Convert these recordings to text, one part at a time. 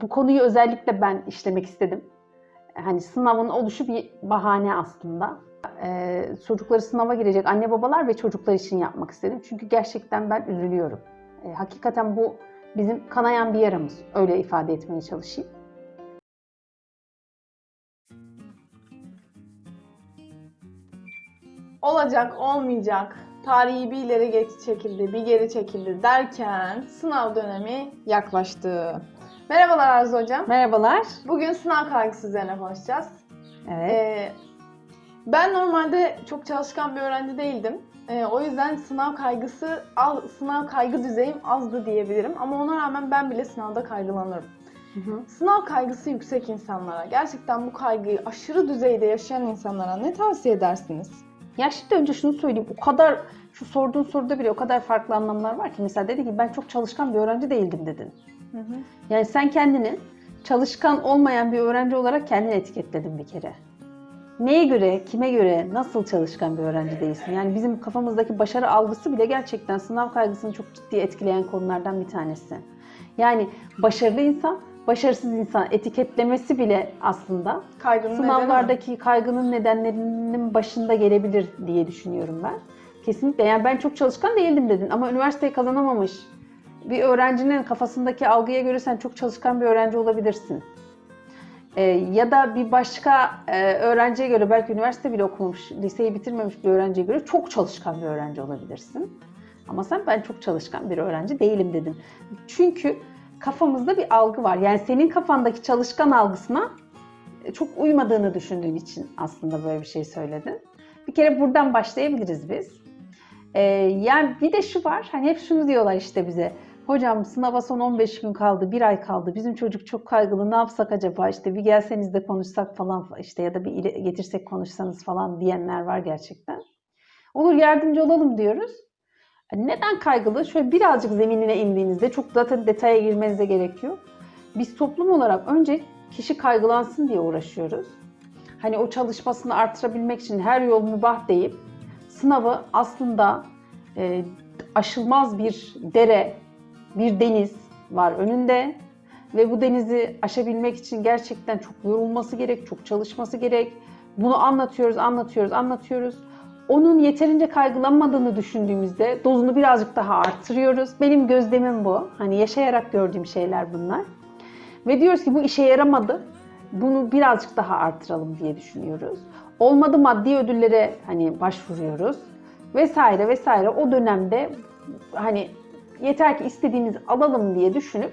Bu konuyu özellikle ben işlemek istedim. Hani sınavın oluşu bir bahane aslında. Ee, çocukları sınava girecek anne babalar ve çocuklar için yapmak istedim. Çünkü gerçekten ben üzülüyorum. Ee, hakikaten bu bizim kanayan bir yaramız. Öyle ifade etmeye çalışayım. Olacak, olmayacak. Tarihi bir ileri geç çekildi, bir geri çekildi derken sınav dönemi yaklaştı. Merhabalar Arzu Hocam. Merhabalar. Bugün sınav kaygısı üzerine konuşacağız. Evet. Ee, ben normalde çok çalışkan bir öğrenci değildim. Ee, o yüzden sınav kaygısı, az, sınav kaygı düzeyim azdı diyebilirim. Ama ona rağmen ben bile sınavda kaygılanırım. Hı hı. Sınav kaygısı yüksek insanlara, gerçekten bu kaygıyı aşırı düzeyde yaşayan insanlara ne tavsiye edersiniz? Ya şimdi önce şunu söyleyeyim. O kadar şu sorduğun soruda bile o kadar farklı anlamlar var ki. Mesela dedi ki ben çok çalışkan bir öğrenci değildim dedin. Yani sen kendini çalışkan olmayan bir öğrenci olarak kendini etiketledin bir kere. Neye göre, kime göre, nasıl çalışkan bir öğrenci değilsin? Yani bizim kafamızdaki başarı algısı bile gerçekten sınav kaygısını çok ciddi etkileyen konulardan bir tanesi. Yani başarılı insan, başarısız insan etiketlemesi bile aslında Kaygının nedeni sınavlardaki kaygının nedenlerinin başında gelebilir diye düşünüyorum ben. Kesinlikle. Yani ben çok çalışkan değildim dedin ama üniversiteyi kazanamamış bir öğrencinin kafasındaki algıya göre sen çok çalışkan bir öğrenci olabilirsin. Ee, ya da bir başka e, öğrenciye göre belki üniversite bile okumamış, liseyi bitirmemiş bir öğrenciye göre çok çalışkan bir öğrenci olabilirsin. Ama sen ben çok çalışkan bir öğrenci değilim dedin. Çünkü kafamızda bir algı var. Yani senin kafandaki çalışkan algısına çok uymadığını düşündüğün için aslında böyle bir şey söyledin. Bir kere buradan başlayabiliriz biz. Ee, yani bir de şu var, hani hep şunu diyorlar işte bize. Hocam sınava son 15 gün kaldı, bir ay kaldı. Bizim çocuk çok kaygılı, ne yapsak acaba? İşte bir gelseniz de konuşsak falan işte ya da bir getirsek konuşsanız falan diyenler var gerçekten. Olur yardımcı olalım diyoruz. Neden kaygılı? Şöyle birazcık zeminine indiğinizde çok zaten detaya girmenize gerek yok. Biz toplum olarak önce kişi kaygılansın diye uğraşıyoruz. Hani o çalışmasını artırabilmek için her yol mübah deyip sınavı aslında e, aşılmaz bir dere, bir deniz var önünde ve bu denizi aşabilmek için gerçekten çok yorulması gerek, çok çalışması gerek. Bunu anlatıyoruz, anlatıyoruz, anlatıyoruz. Onun yeterince kaygılanmadığını düşündüğümüzde dozunu birazcık daha artırıyoruz. Benim gözlemim bu. Hani yaşayarak gördüğüm şeyler bunlar. Ve diyoruz ki bu işe yaramadı. Bunu birazcık daha artıralım diye düşünüyoruz. Olmadı maddi ödüllere hani başvuruyoruz. Vesaire vesaire. O dönemde hani yeter ki istediğimizi alalım diye düşünüp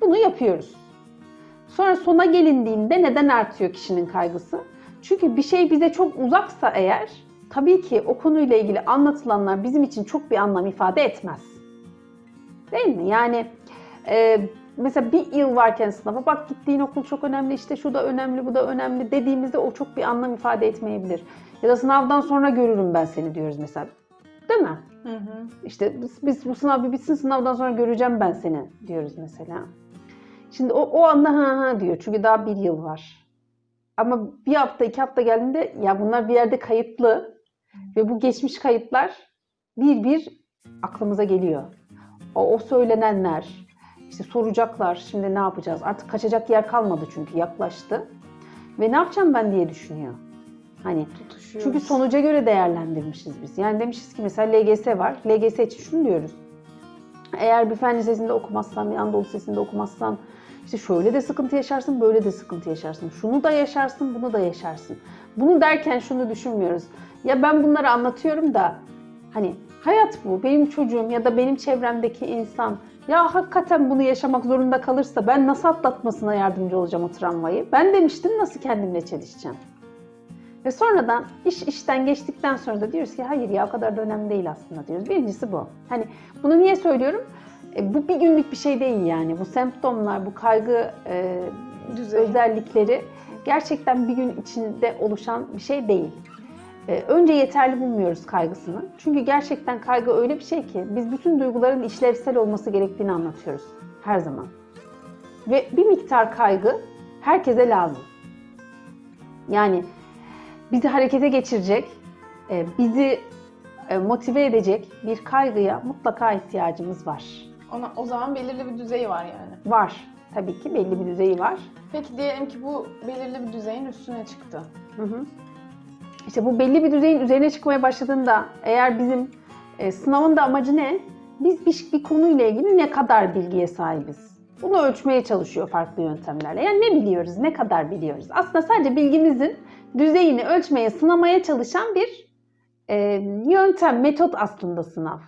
bunu yapıyoruz. Sonra sona gelindiğinde neden artıyor kişinin kaygısı? Çünkü bir şey bize çok uzaksa eğer tabii ki o konuyla ilgili anlatılanlar bizim için çok bir anlam ifade etmez. Değil mi? Yani e, mesela bir yıl varken sınava bak gittiğin okul çok önemli işte şu da önemli bu da önemli dediğimizde o çok bir anlam ifade etmeyebilir. Ya da sınavdan sonra görürüm ben seni diyoruz mesela. Değil mi? Hı hı. İşte biz, biz bu sınav bir bitsin sınavdan sonra göreceğim ben seni diyoruz mesela. Şimdi o, o anda ha ha diyor çünkü daha bir yıl var. Ama bir hafta iki hafta geldiğinde ya bunlar bir yerde kayıtlı ve bu geçmiş kayıtlar bir bir aklımıza geliyor. O, o söylenenler, işte soracaklar şimdi ne yapacağız? Artık kaçacak yer kalmadı çünkü yaklaştı. Ve ne yapacağım ben diye düşünüyor. Hani Tutuşuyoruz. çünkü sonuca göre değerlendirmişiz biz. Yani demişiz ki mesela LGS var. LGS için şunu diyoruz. Eğer bir fen lisesinde okumazsan, bir Anadolu Lisesi'nde okumazsan işte şöyle de sıkıntı yaşarsın, böyle de sıkıntı yaşarsın. Şunu da yaşarsın, bunu da yaşarsın. Bunu derken şunu düşünmüyoruz. Ya ben bunları anlatıyorum da hani hayat bu. Benim çocuğum ya da benim çevremdeki insan ya hakikaten bunu yaşamak zorunda kalırsa ben nasıl atlatmasına yardımcı olacağım o travmayı? Ben demiştim nasıl kendimle çelişeceğim? Ve sonradan iş işten geçtikten sonra da diyoruz ki hayır ya o kadar da önemli değil aslında diyoruz. Birincisi bu. Hani bunu niye söylüyorum? E, bu bir günlük bir şey değil yani. Bu semptomlar, bu kaygı e, Düzey. özellikleri gerçekten bir gün içinde oluşan bir şey değil. E, önce yeterli bulmuyoruz kaygısını. Çünkü gerçekten kaygı öyle bir şey ki biz bütün duyguların işlevsel olması gerektiğini anlatıyoruz her zaman. Ve bir miktar kaygı herkese lazım. Yani bizi harekete geçirecek, e, bizi e, motive edecek bir kaygıya mutlaka ihtiyacımız var. Ona, o zaman belirli bir düzeyi var yani. Var. Tabii ki belli bir düzeyi var. Peki diyelim ki bu belirli bir düzeyin üstüne çıktı. Hı hı. İşte bu belli bir düzeyin üzerine çıkmaya başladığında eğer bizim e, sınavın da amacı ne? Biz bir, bir konuyla ilgili ne kadar bilgiye sahibiz? Bunu ölçmeye çalışıyor farklı yöntemlerle. Yani ne biliyoruz, ne kadar biliyoruz? Aslında sadece bilgimizin düzeyini ölçmeye, sınamaya çalışan bir e, yöntem, metot aslında sınav.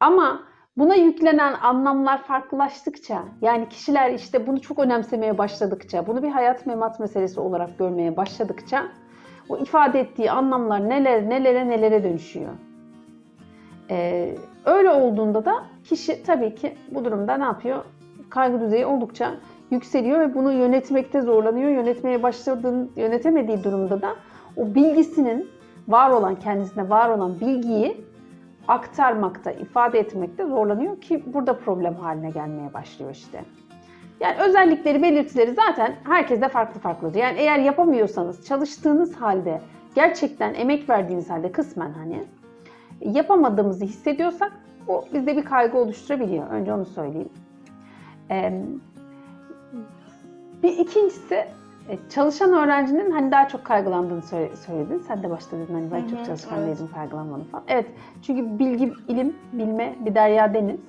Ama buna yüklenen anlamlar farklılaştıkça, yani kişiler işte bunu çok önemsemeye başladıkça, bunu bir hayat memat meselesi olarak görmeye başladıkça o ifade ettiği anlamlar neler nelere nelere dönüşüyor. Ee, öyle olduğunda da kişi tabii ki bu durumda ne yapıyor? Kaygı düzeyi oldukça yükseliyor ve bunu yönetmekte zorlanıyor. Yönetmeye başladığın, yönetemediği durumda da o bilgisinin var olan, kendisine var olan bilgiyi aktarmakta, ifade etmekte zorlanıyor ki burada problem haline gelmeye başlıyor işte. Yani özellikleri, belirtileri zaten herkeste farklı farklıdır. Yani eğer yapamıyorsanız, çalıştığınız halde, gerçekten emek verdiğiniz halde kısmen hani yapamadığımızı hissediyorsak o bizde bir kaygı oluşturabiliyor. Önce onu söyleyeyim. Ee, bir ikincisi e, çalışan öğrencinin hani daha çok kaygılandığını söyle- söyledin. Sen de başta dedin hani ben Hı hı, çok çalışkan evet. değilim kaygılanmadım falan. Evet çünkü bilgi, ilim, bilme bir derya deniz.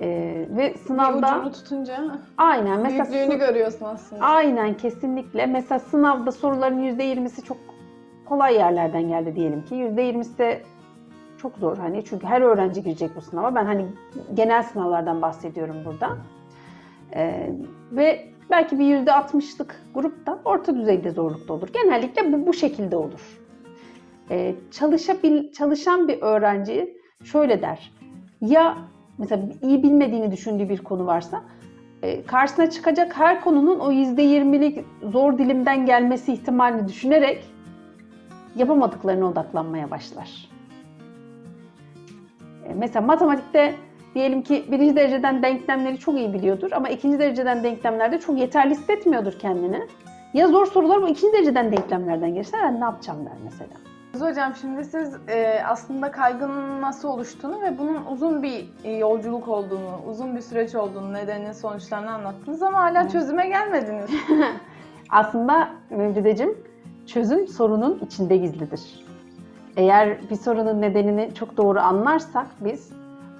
Ee, ve Bir sınavda ucunu tutunca aynen mesela büyüklüğünü görüyorsun aslında. aynen kesinlikle mesela sınavda soruların %20'si çok kolay yerlerden geldi diyelim ki. %20'si de çok zor hani çünkü her öğrenci girecek bu sınava. Ben hani genel sınavlardan bahsediyorum burada. Ee, ve belki bir %60'lık grupta orta düzeyde zorlukta olur. Genellikle bu, bu şekilde olur. Ee, çalışabil, çalışan bir öğrenci şöyle der. Ya mesela iyi bilmediğini düşündüğü bir konu varsa e, karşısına çıkacak her konunun o %20'lik zor dilimden gelmesi ihtimalini düşünerek yapamadıklarına odaklanmaya başlar. E, Mesela matematikte diyelim ki birinci dereceden denklemleri çok iyi biliyordur ama ikinci dereceden denklemlerde çok yeterli hissetmiyordur kendini. Ya zor sorular bu ikinci dereceden denklemlerden gelirse ben ne yapacağım der mesela. Hocam şimdi siz e, aslında kaygının nasıl oluştuğunu ve bunun uzun bir e, yolculuk olduğunu, uzun bir süreç olduğunu, nedenini, sonuçlarını anlattınız ama hala çözüme gelmediniz. Aslında Mevcudeciğim çözüm sorunun içinde gizlidir. Eğer bir sorunun nedenini çok doğru anlarsak biz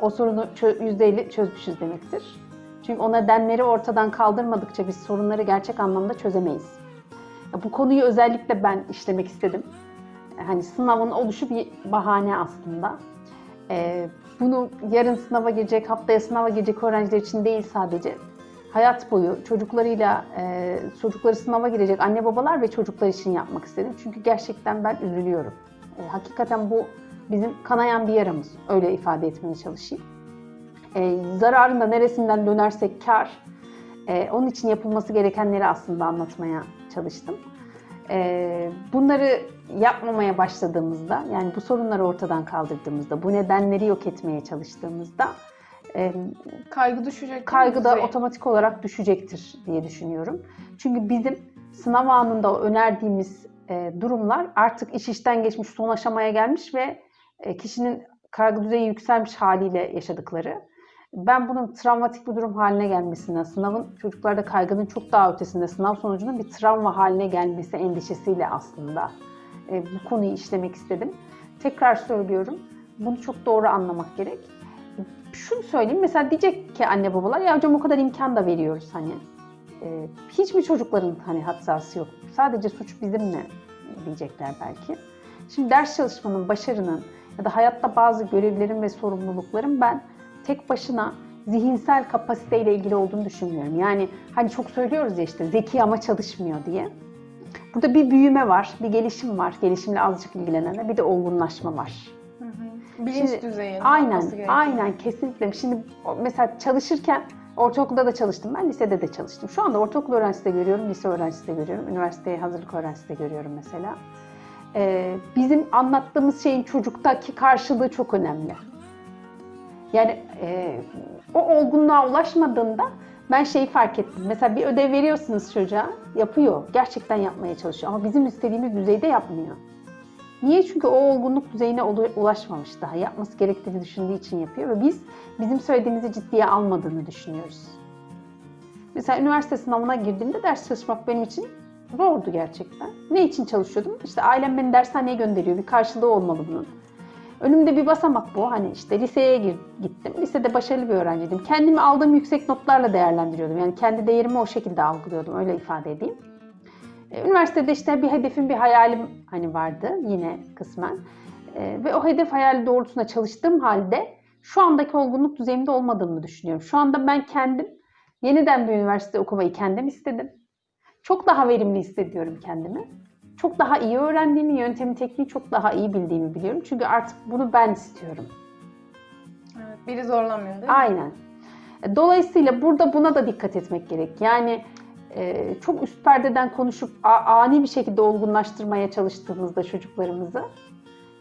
o sorunu çö- %50 çözmüşüz demektir. Çünkü o nedenleri ortadan kaldırmadıkça biz sorunları gerçek anlamda çözemeyiz. Bu konuyu özellikle ben işlemek istedim. Hani sınavın oluşu bir bahane aslında. Ee, bunu yarın sınava girecek, haftaya sınava girecek öğrenciler için değil sadece hayat boyu çocuklarıyla e, çocukları sınava girecek anne babalar ve çocuklar için yapmak istedim. Çünkü gerçekten ben üzülüyorum. E, hakikaten bu bizim kanayan bir yaramız. Öyle ifade etmeye çalışayım. E, zararın da neresinden dönersek kar. E, onun için yapılması gerekenleri aslında anlatmaya çalıştım. E, bunları yapmamaya başladığımızda, yani bu sorunları ortadan kaldırdığımızda, bu nedenleri yok etmeye çalıştığımızda e, Kaygı düşecek. kaygı da otomatik olarak düşecektir diye düşünüyorum. Çünkü bizim sınav anında önerdiğimiz e, durumlar artık iş işten geçmiş, son aşamaya gelmiş ve kişinin kaygı düzeyi yükselmiş haliyle yaşadıkları. Ben bunun travmatik bir durum haline gelmesinden, sınavın çocuklarda kaygının çok daha ötesinde, sınav sonucunun bir travma haline gelmesi endişesiyle aslında e, bu konuyu işlemek istedim. Tekrar söylüyorum, bunu çok doğru anlamak gerek şunu söyleyeyim mesela diyecek ki anne babalar ya hocam o kadar imkan da veriyoruz hani. Ee, hiç mi çocukların hani hassası yok? Sadece suç bizim mi diyecekler belki. Şimdi ders çalışmanın, başarının ya da hayatta bazı görevlerin ve sorumlulukların ben tek başına zihinsel kapasiteyle ilgili olduğunu düşünmüyorum. Yani hani çok söylüyoruz ya işte zeki ama çalışmıyor diye. Burada bir büyüme var, bir gelişim var. Gelişimle azıcık ilgilenenler, bir de olgunlaşma var. Hı hı. Bilinç Şimdi- düzeyi. Aynen, aynen kesinlikle. Şimdi mesela çalışırken ortaokulda da çalıştım ben, lisede de çalıştım. Şu anda ortaokul öğrencisi de görüyorum, lise öğrencisi de görüyorum, üniversiteye hazırlık öğrencisi de görüyorum mesela. Ee, bizim anlattığımız şeyin çocuktaki karşılığı çok önemli. Yani e, o olgunluğa ulaşmadığında ben şeyi fark ettim. Mesela bir ödev veriyorsunuz çocuğa, yapıyor. Gerçekten yapmaya çalışıyor ama bizim istediğimiz düzeyde yapmıyor. Niye? Çünkü o olgunluk düzeyine ulaşmamış daha. Yapması gerektiğini düşündüğü için yapıyor ve biz bizim söylediğimizi ciddiye almadığını düşünüyoruz. Mesela üniversite sınavına girdiğimde ders çalışmak benim için zordu gerçekten. Ne için çalışıyordum? İşte ailem beni dershaneye gönderiyor. Bir karşılığı olmalı bunun. Önümde bir basamak bu. Hani işte liseye gittim. Lisede başarılı bir öğrenciydim. Kendimi aldığım yüksek notlarla değerlendiriyordum. Yani kendi değerimi o şekilde algılıyordum. Öyle ifade edeyim. E, Üniversitede işte bir hedefim, bir hayalim hani vardı yine kısmen. E, ve o hedef hayali doğrultusunda çalıştığım halde şu andaki olgunluk düzeyimde olmadığımı düşünüyorum. Şu anda ben kendim yeniden bir üniversite okumayı kendim istedim. Çok daha verimli hissediyorum kendimi. Çok daha iyi öğrendiğimi, yöntemi, tekniği çok daha iyi bildiğimi biliyorum. Çünkü artık bunu ben istiyorum. Evet, biri zorlamıyor değil mi? Aynen. Dolayısıyla burada buna da dikkat etmek gerek. Yani e, çok üst perdeden konuşup ani bir şekilde olgunlaştırmaya çalıştığımızda çocuklarımızı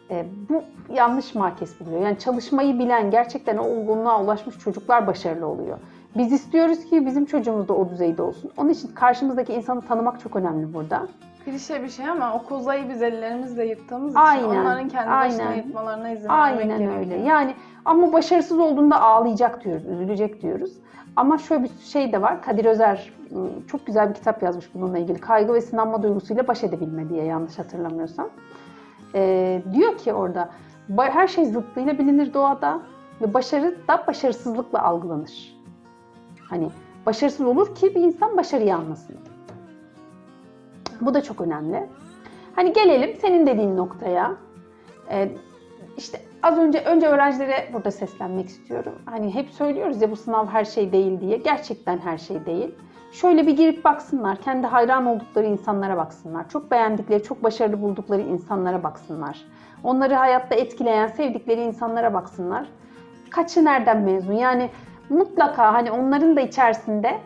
e, bu yanlış markes buluyor. Yani çalışmayı bilen, gerçekten o olgunluğa ulaşmış çocuklar başarılı oluyor. Biz istiyoruz ki bizim çocuğumuz da o düzeyde olsun. Onun için karşımızdaki insanı tanımak çok önemli burada. Klişe bir şey ama o kozayı biz ellerimizle yırttığımız Aynen, için onların kendi başına aynen. yırtmalarına izin vermek Aynen gerekiyor. öyle. Yani ama başarısız olduğunda ağlayacak diyoruz, üzülecek diyoruz. Ama şöyle bir şey de var. Kadir Özer ıı, çok güzel bir kitap yazmış bununla ilgili. Kaygı ve sınanma duygusuyla baş edebilme diye yanlış hatırlamıyorsam. Ee, diyor ki orada "Ba- her şey zıttıyla bilinir doğada ve başarı da başarısızlıkla algılanır. Hani başarısız olur ki bir insan başarıyı anlasın. Bu da çok önemli. Hani gelelim senin dediğin noktaya. Ee, işte az önce önce öğrencilere burada seslenmek istiyorum. Hani hep söylüyoruz ya bu sınav her şey değil diye. Gerçekten her şey değil. Şöyle bir girip baksınlar. Kendi hayran oldukları insanlara baksınlar. Çok beğendikleri, çok başarılı buldukları insanlara baksınlar. Onları hayatta etkileyen, sevdikleri insanlara baksınlar. Kaçı nereden mezun? Yani mutlaka hani onların da içerisinde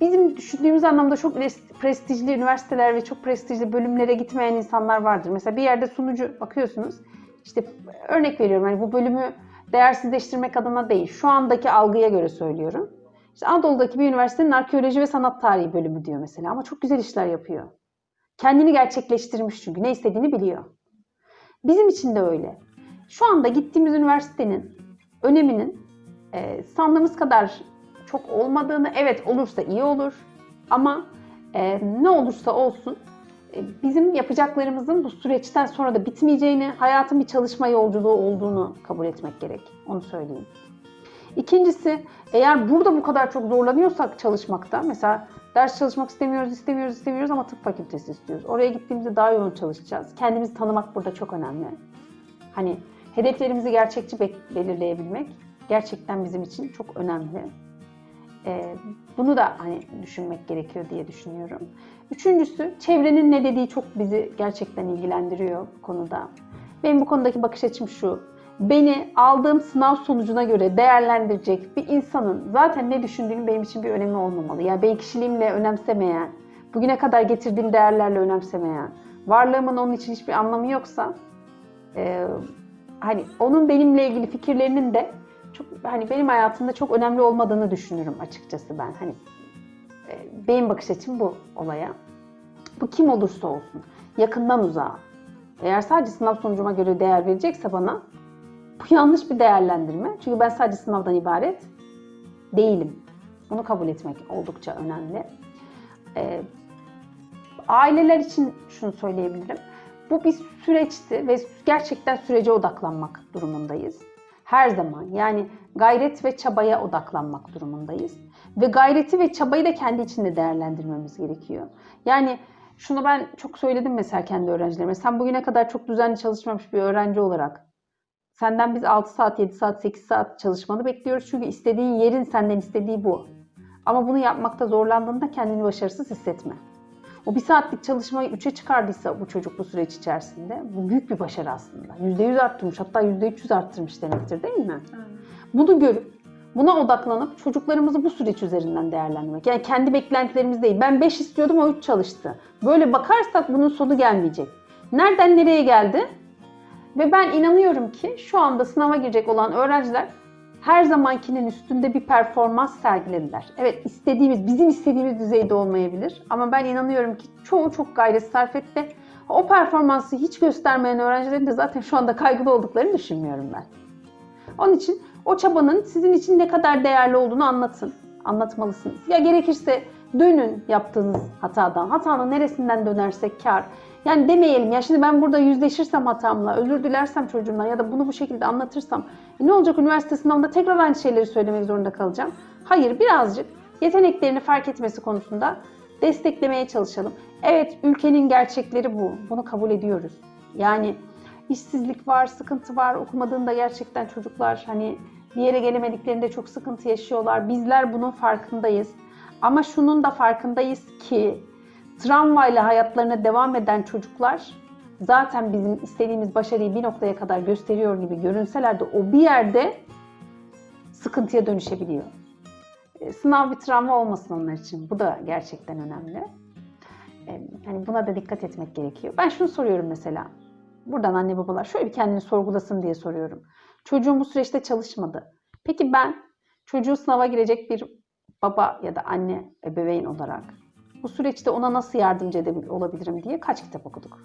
bizim düşündüğümüz anlamda çok pres- prestijli üniversiteler ve çok prestijli bölümlere gitmeyen insanlar vardır. Mesela bir yerde sunucu bakıyorsunuz. İşte örnek veriyorum hani bu bölümü değersizleştirmek adına değil. Şu andaki algıya göre söylüyorum. İşte Anadolu'daki bir üniversitenin arkeoloji ve sanat tarihi bölümü diyor mesela ama çok güzel işler yapıyor. Kendini gerçekleştirmiş çünkü ne istediğini biliyor. Bizim için de öyle. Şu anda gittiğimiz üniversitenin öneminin e, sandığımız kadar çok olmadığını, evet olursa iyi olur ama e, ne olursa olsun e, bizim yapacaklarımızın bu süreçten sonra da bitmeyeceğini, hayatın bir çalışma yolculuğu olduğunu kabul etmek gerek. Onu söyleyeyim. İkincisi, eğer burada bu kadar çok zorlanıyorsak çalışmakta, mesela ders çalışmak istemiyoruz, istemiyoruz, istemiyoruz ama tıp fakültesi istiyoruz. Oraya gittiğimizde daha yoğun çalışacağız. Kendimizi tanımak burada çok önemli. Hani hedeflerimizi gerçekçi be- belirleyebilmek gerçekten bizim için çok önemli. Ee, bunu da hani düşünmek gerekiyor diye düşünüyorum. Üçüncüsü, çevrenin ne dediği çok bizi gerçekten ilgilendiriyor bu konuda. Benim bu konudaki bakış açım şu. Beni aldığım sınav sonucuna göre değerlendirecek bir insanın zaten ne düşündüğünün benim için bir önemi olmamalı. Yani benim kişiliğimle önemsemeyen, bugüne kadar getirdiğim değerlerle önemsemeyen, varlığımın onun için hiçbir anlamı yoksa, e, hani onun benimle ilgili fikirlerinin de çok hani benim hayatımda çok önemli olmadığını düşünürüm açıkçası ben. Hani e, benim bakış açım bu olaya. Bu kim olursa olsun, yakından uzağa. Eğer sadece sınav sonucuma göre değer verecekse bana bu yanlış bir değerlendirme. Çünkü ben sadece sınavdan ibaret değilim. Bunu kabul etmek oldukça önemli. Ee, aileler için şunu söyleyebilirim. Bu bir süreçti ve gerçekten sürece odaklanmak durumundayız. Her zaman yani gayret ve çabaya odaklanmak durumundayız. Ve gayreti ve çabayı da kendi içinde değerlendirmemiz gerekiyor. Yani şunu ben çok söyledim mesela kendi öğrencilerime. Sen bugüne kadar çok düzenli çalışmamış bir öğrenci olarak Senden biz 6 saat, 7 saat, 8 saat çalışmanı bekliyoruz. Çünkü istediğin yerin senden istediği bu. Ama bunu yapmakta zorlandığında kendini başarısız hissetme. O bir saatlik çalışmayı 3'e çıkardıysa bu çocuk bu süreç içerisinde bu büyük bir başarı aslında. %100 arttırmış hatta %300 arttırmış demektir değil mi? Bunu görüp buna odaklanıp çocuklarımızı bu süreç üzerinden değerlendirmek. Yani kendi beklentilerimiz değil. Ben 5 istiyordum o 3 çalıştı. Böyle bakarsak bunun sonu gelmeyecek. Nereden nereye geldi? Ve ben inanıyorum ki şu anda sınava girecek olan öğrenciler her zamankinin üstünde bir performans sergilediler. Evet istediğimiz, bizim istediğimiz düzeyde olmayabilir. Ama ben inanıyorum ki çoğu çok gayret sarf etti. O performansı hiç göstermeyen öğrencilerin de zaten şu anda kaygılı olduklarını düşünmüyorum ben. Onun için o çabanın sizin için ne kadar değerli olduğunu anlatın. anlatmalısınız. Ya gerekirse dönün yaptığınız hatadan. Hatanın neresinden dönersek kar. Yani demeyelim ya şimdi ben burada yüzleşirsem hatamla, özür dilersem çocuğumdan ya da bunu bu şekilde anlatırsam e ne olacak üniversite sınavında tekrar aynı şeyleri söylemek zorunda kalacağım. Hayır birazcık yeteneklerini fark etmesi konusunda desteklemeye çalışalım. Evet ülkenin gerçekleri bu. Bunu kabul ediyoruz. Yani işsizlik var, sıkıntı var. Okumadığında gerçekten çocuklar hani bir yere gelemediklerinde çok sıkıntı yaşıyorlar. Bizler bunun farkındayız. Ama şunun da farkındayız ki travmayla hayatlarına devam eden çocuklar zaten bizim istediğimiz başarıyı bir noktaya kadar gösteriyor gibi görünseler de o bir yerde sıkıntıya dönüşebiliyor. E, Sınav bir travma olmasın onlar için. Bu da gerçekten önemli. E, Hani buna da dikkat etmek gerekiyor. Ben şunu soruyorum mesela. Buradan anne babalar şöyle bir kendini sorgulasın diye soruyorum. Çocuğum bu süreçte çalışmadı. Peki ben çocuğu sınava girecek bir baba ya da anne, ebeveyn olarak bu süreçte ona nasıl yardımcı olabilirim diye kaç kitap okuduk?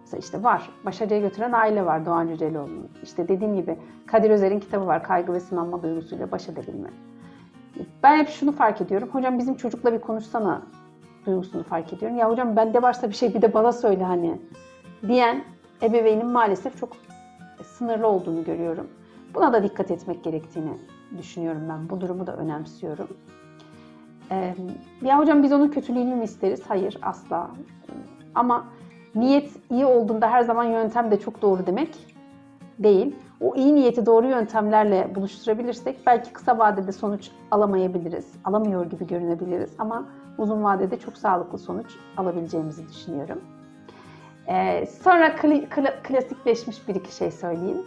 Mesela işte var. Başarıya götüren aile var Doğan Cüceloğlu'nun. İşte dediğim gibi Kadir Özer'in kitabı var. Kaygı ve sınanma duygusuyla baş edebilme. Ben hep şunu fark ediyorum. Hocam bizim çocukla bir konuşsana duygusunu fark ediyorum. Ya hocam bende varsa bir şey bir de bana söyle hani diyen ebeveynin maalesef çok sınırlı olduğunu görüyorum. Buna da dikkat etmek gerektiğini düşünüyorum ben. Bu durumu da önemsiyorum. Ee, ya hocam biz onun kötülüğünü mü isteriz? Hayır asla. Ama niyet iyi olduğunda her zaman yöntem de çok doğru demek değil. O iyi niyeti doğru yöntemlerle buluşturabilirsek belki kısa vadede sonuç alamayabiliriz. Alamıyor gibi görünebiliriz ama uzun vadede çok sağlıklı sonuç alabileceğimizi düşünüyorum. Ee, sonra kli- kla- klasikleşmiş bir iki şey söyleyeyim.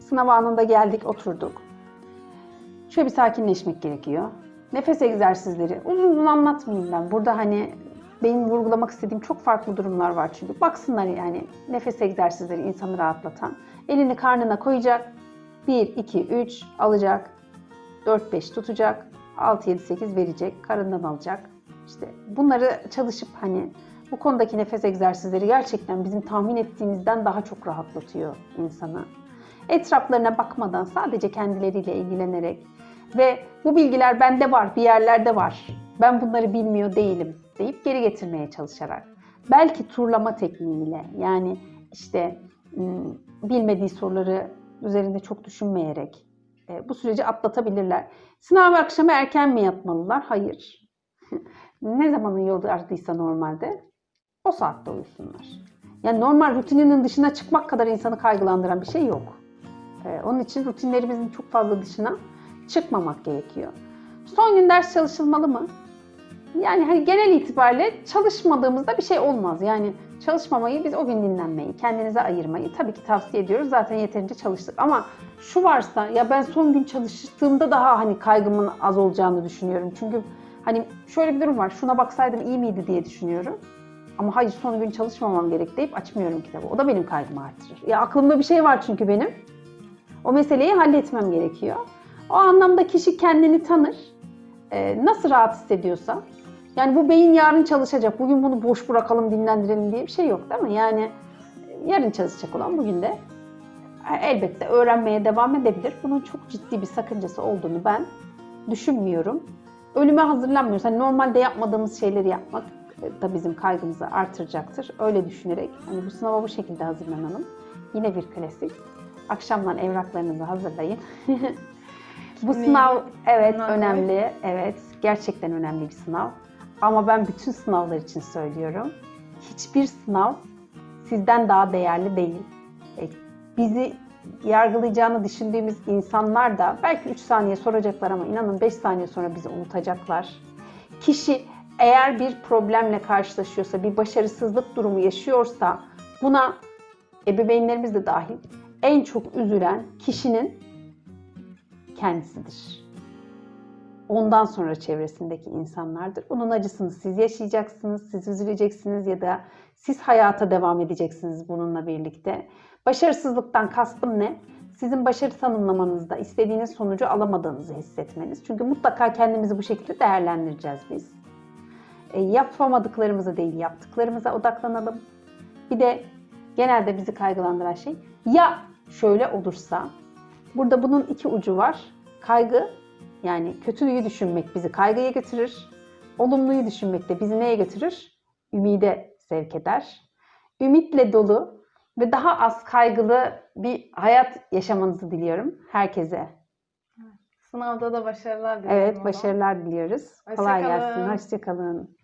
Sınav anında geldik, oturduk. Şöyle bir sakinleşmek gerekiyor. Nefes egzersizleri. Uzun uzun anlatmayayım ben. Burada hani benim vurgulamak istediğim çok farklı durumlar var çünkü. Baksınlar yani nefes egzersizleri insanı rahatlatan. Elini karnına koyacak. 1, 2, 3 alacak. 4, 5 tutacak. 6, 7, 8 verecek. Karından alacak. İşte bunları çalışıp hani bu konudaki nefes egzersizleri gerçekten bizim tahmin ettiğimizden daha çok rahatlatıyor insanı. Etraflarına bakmadan sadece kendileriyle ilgilenerek ve bu bilgiler bende var, bir yerlerde var. Ben bunları bilmiyor değilim deyip geri getirmeye çalışarak. Belki turlama tekniğiyle yani işte ım, bilmediği soruları üzerinde çok düşünmeyerek e, bu süreci atlatabilirler. Sınav akşamı erken mi yatmalılar? Hayır. ne zaman uyuyorduysa normalde o saatte uyusunlar. Yani normal rutininin dışına çıkmak kadar insanı kaygılandıran bir şey yok. Ee, onun için rutinlerimizin çok fazla dışına çıkmamak gerekiyor. Son gün ders çalışılmalı mı? Yani hani genel itibariyle çalışmadığımızda bir şey olmaz. Yani çalışmamayı biz o gün dinlenmeyi, kendinize ayırmayı tabii ki tavsiye ediyoruz. Zaten yeterince çalıştık. Ama şu varsa ya ben son gün çalıştığımda daha hani kaygımın az olacağını düşünüyorum. Çünkü hani şöyle bir durum var. Şuna baksaydım iyi miydi diye düşünüyorum. Ama hayır son gün çalışmamam gerek deyip açmıyorum kitabı. O da benim kaygımı arttırır. Ya aklımda bir şey var çünkü benim. O meseleyi halletmem gerekiyor. O anlamda kişi kendini tanır. Ee, nasıl rahat hissediyorsa. Yani bu beyin yarın çalışacak. Bugün bunu boş bırakalım, dinlendirelim diye bir şey yok değil mi? Yani e, yarın çalışacak olan bugün de e, elbette öğrenmeye devam edebilir. Bunun çok ciddi bir sakıncası olduğunu ben düşünmüyorum. Ölüme hazırlanmıyoruz. Hani normalde yapmadığımız şeyleri yapmak e, da bizim kaygımızı artıracaktır. Öyle düşünerek hani bu sınava bu şekilde hazırlanalım. Yine bir klasik. Akşamdan evraklarınızı hazırlayın. bu Kimliği sınav evet koy. önemli. Evet gerçekten önemli bir sınav. Ama ben bütün sınavlar için söylüyorum. Hiçbir sınav sizden daha değerli değil. E, Bizi yargılayacağını düşündüğümüz insanlar da belki 3 saniye soracaklar ama inanın 5 saniye sonra bizi unutacaklar. Kişi eğer bir problemle karşılaşıyorsa, bir başarısızlık durumu yaşıyorsa buna ebeveynlerimiz de dahil en çok üzülen kişinin kendisidir. Ondan sonra çevresindeki insanlardır. Bunun acısını siz yaşayacaksınız, siz üzüleceksiniz ya da siz hayata devam edeceksiniz bununla birlikte. Başarısızlıktan kastım ne? Sizin başarı tanımlamanızda istediğiniz sonucu alamadığınızı hissetmeniz. Çünkü mutlaka kendimizi bu şekilde değerlendireceğiz biz. E, yapamadıklarımıza değil, yaptıklarımıza odaklanalım. Bir de genelde bizi kaygılandıran şey ya şöyle olursa. Burada bunun iki ucu var. Kaygı Yani kötüyü düşünmek bizi kaygıya götürür. Olumluyu düşünmek de bizi neye götürür? Ümide sevk eder. Ümitle dolu ve daha az kaygılı bir hayat yaşamanızı diliyorum herkese. Sınavda da başarılar o Evet, başarılar diliyoruz. Hoşça Kolay kalın. gelsin. Hoşçakalın.